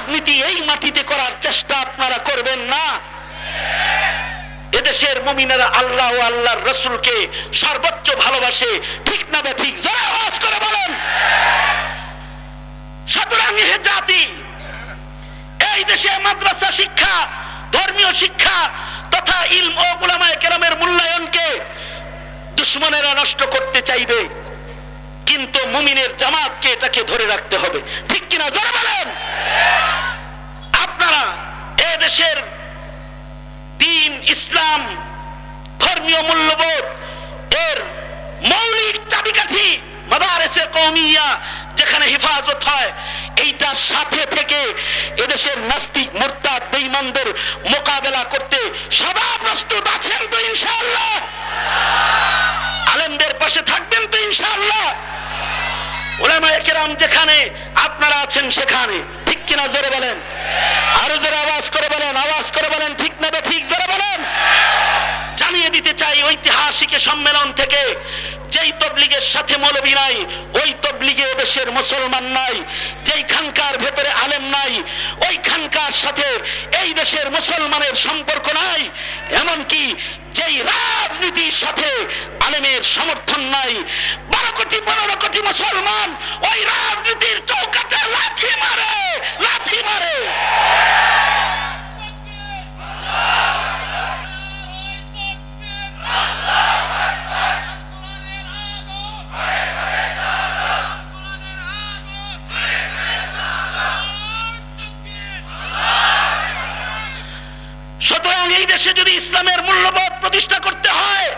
রাজনীতি এই মাটিতে করার চেষ্টা আপনারা করবেন না। এদেশের মুমিনেরা আল্লাহ ও আল্লাহর রসুলকে সর্বোচ্চ ভালোবাসে। ঠিক না ঠিক আওয়াজ করে বলেন। সুতরাং জাতি, এই দেশে মাদ্রাসা শিক্ষা, ধর্মীয় শিক্ষা তথা ইলম ও গুলামায়ে কেরামের মূল্যায়নকে দুশ্মনেরা নষ্ট করতে চাইবে। কিন্তু মুমিনের জামাতকে এটাকে ধরে রাখতে হবে। ঠিক কিনা? জোরে বলেন। দেশের দিন, ইসলাম, ধর্মীয় মূল্যবোধ এর মৌলিক চাবিকাঠি মাদারেসে কৌমিয়া যেখানে হেফাজত হয় এইটার সাথে থেকে এদেশের নাস্তিক, মোরতাদ, বেঈমানদের মোকাবেলা করতে সদা প্রস্তুত আছেন তো ইনশাআল্লাহ। আলেমদের পাশে থাকবেন তো ইনশাআল্লাহ। ওলামায়ে কেরাম যেখানে আপনারা আছেন সেখানে, ঠিক কিনা জোরে বলেন আরও জোরে আওয়াজ করে বলেন আওয়াজ করে বলেন ঠিক না বে ঠিক জোরে বলেন জানিয়ে দিতে চাই ঐতিহাসিক সম্মেলন থেকে যেই তবলিগের সাথে মৌলবী নাই, ওই তবলিগে দেশের মুসলমান নাই যেই খানকার ভেতরে আলেম নাই ওই খানকার সাথে এই দেশের মুসলমানের সম্পর্ক নাই, এমনকি যেই রাজনীতির সাথে আলেমের সমর্থন নাই, বারো কোটি, পনেরো কোটি মুসলমান ওই দেশে যদি ইসলামের মূল্যবোধ প্রতিষ্ঠা করতে হয়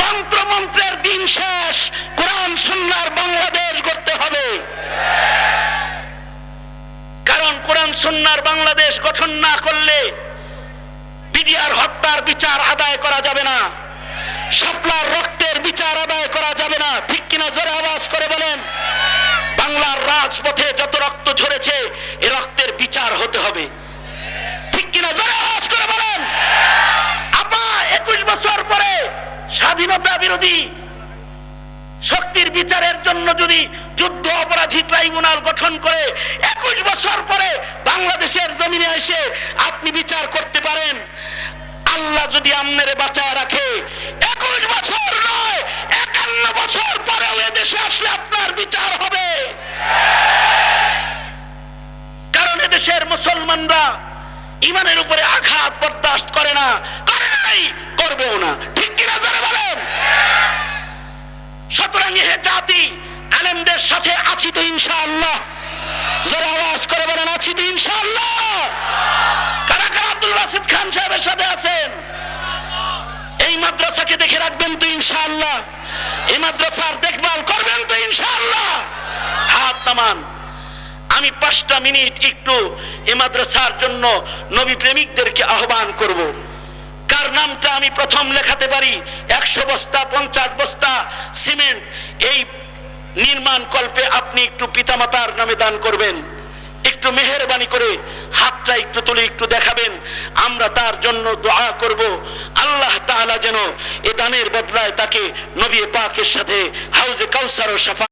তন্ত্র মন্ত্রের দিন শেষ, কোরআন, সুন্নার বাংলাদেশ করতে হবে। কারণ কোরআন, সুন্নার বাংলাদেশ গঠন না করলে বিডিআর হত্যার বিচার আদায় করা যাবে না। শাপলার রক্তের বিচার আদায় করা যাবে না। ঠিক কিনা জোরে আওয়াজ করে বলেন? বাংলার রাজপথে যত রক্ত ঝরেছে, এ রক্তের বিচার হতে হবে। বিরোধী শক্তির বিচারের জন্য যদি যুদ্ধ অপরাধী ট্রাইব্যুনাল গঠন করে, একুশ বছর পরে বাংলাদেশের জমিনে এসে আপনি বিচার করতে পারেন। আল্লাহ যদি আমনেরে বাঁচায় রাখে, একুশ বছর নয়, একান্ন বছর পরেও এদেশে আসলে আপনার বিচার হবে। কারণ এদেশের মুসলমানরা ইমানের উপরে আঘাত বরদাস্ত করে না, করে নাই, করবেও না ঠিক কিনা যারা বলেন সুতরাং হে জাতি আলেমদের সাথে আছি তো ইনশাআল্লাহ। জোরে আওয়াজ করে বলেন, আছি তো ইনশাআল্লাহ। কারা কারা আব্দুল বাসিদ খান সাহেবের সাথে আছেন? এই মাদ্রাসাকে দেখে রাখবেন তো ইনশাআল্লাহ। এই মাদ্রাসার দেখভাল করবেন তো ইনশাআল্লাহ। হাত নামান। আমি পাঁচটা মিনিট একটু এ মাদ্রাসার জন্য নবী প্রেমিকদেরকে আহ্বান করব। কার নামটা আমি প্রথম লেখাতে পারি? একশো বস্তা, পঞ্চাশ বস্তা, সিমেন্ট। এই নির্মাণ কল্পে আপনি একটু পিতামাতার নামে দান করবেন। একটু মেহরবানি করে হাতটা একটু তুলে একটু দেখাবেন। আমরা তার জন্য দোয়া করব। আল্লাহ তাআলা যেন এ দানের বদলায় তাকে নবী পাকের সাথে হাউজে কাউসার ও সাফা